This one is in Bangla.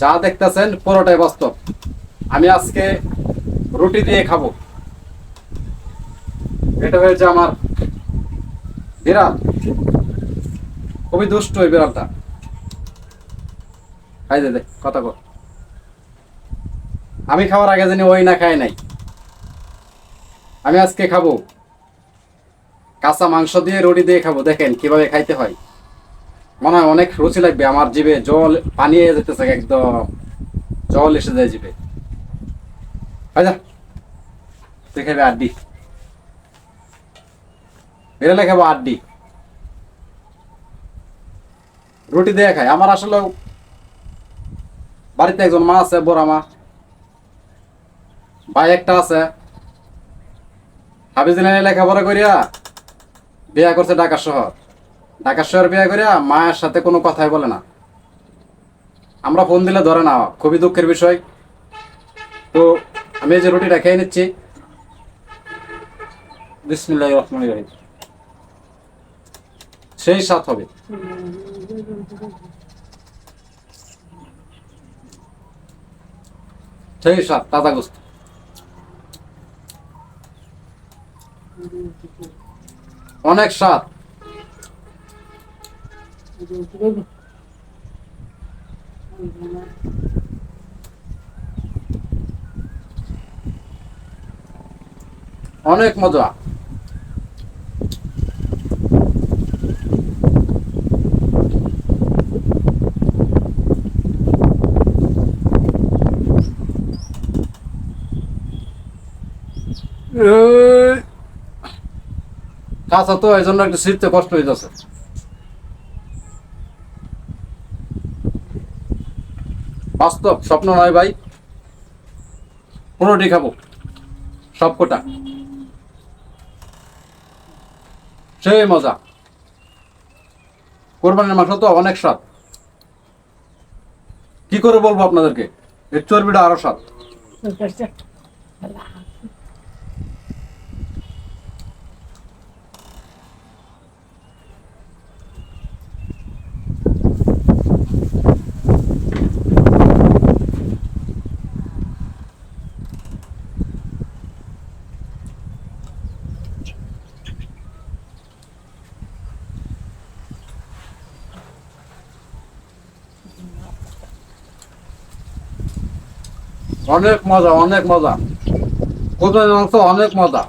যা দেখতেছেন, পুরোটাই বাস্তব। আমি আজকে রুটি দিয়ে খাব। এটা হয়েছে আমার বিড়াল। খুবই দুষ্ট ওই বিড়ালটা। খাই দে কথা কর আমি খাওয়ার আগে জানি ওই না খায় নাই। আমি আজকে খাব। কাঁচা মাংস দিয়ে রুটি দিয়ে খাব। দেখেন কীভাবে খাইতে হয়। মনে হয় অনেক রুচি লাগবে, আমার জিভে জল পানি যেতেছে একদম। জল এসে যায় তুই খাবি আড্ডি। আড্ডি। রুটি দিয়ে খাই। আমার আসলে বাড়িতে একজন মা আছে, বড় মা। ভাই একটা আছে। হাবিজিলানে লেখাপড়া করিয়া বিয়া করছে ঢাকা শহর। ঢাকা শহর বিয়া করিয়া মায়ের সাথে কোনো কথাই বলে না। আমরা ফোন দিলে ধরে না, খুবই দুঃখের বিষয়। তো আমি যে রুটিটা খেয়ে নিচ্ছি। সেই সাথ হবে। সেই সাথ তাজা গোস্ত। অনেক স্বাদ। অনেক মজা। কাঁচা তো এই জন্য একটু শীতে কষ্ট হয়ে বাস্তব স্বপ্ন নয় ভাই। পুরোটি খাব। সব কোটা সেই মজা। কোরবানির মাংস তো অনেক স্বাদ। কি করে বলব আপনাদেরকে? এর চর্বিটা আরও স্বাদ। অনেক মজা অনেক মজা। কোথায় অনেক মজা।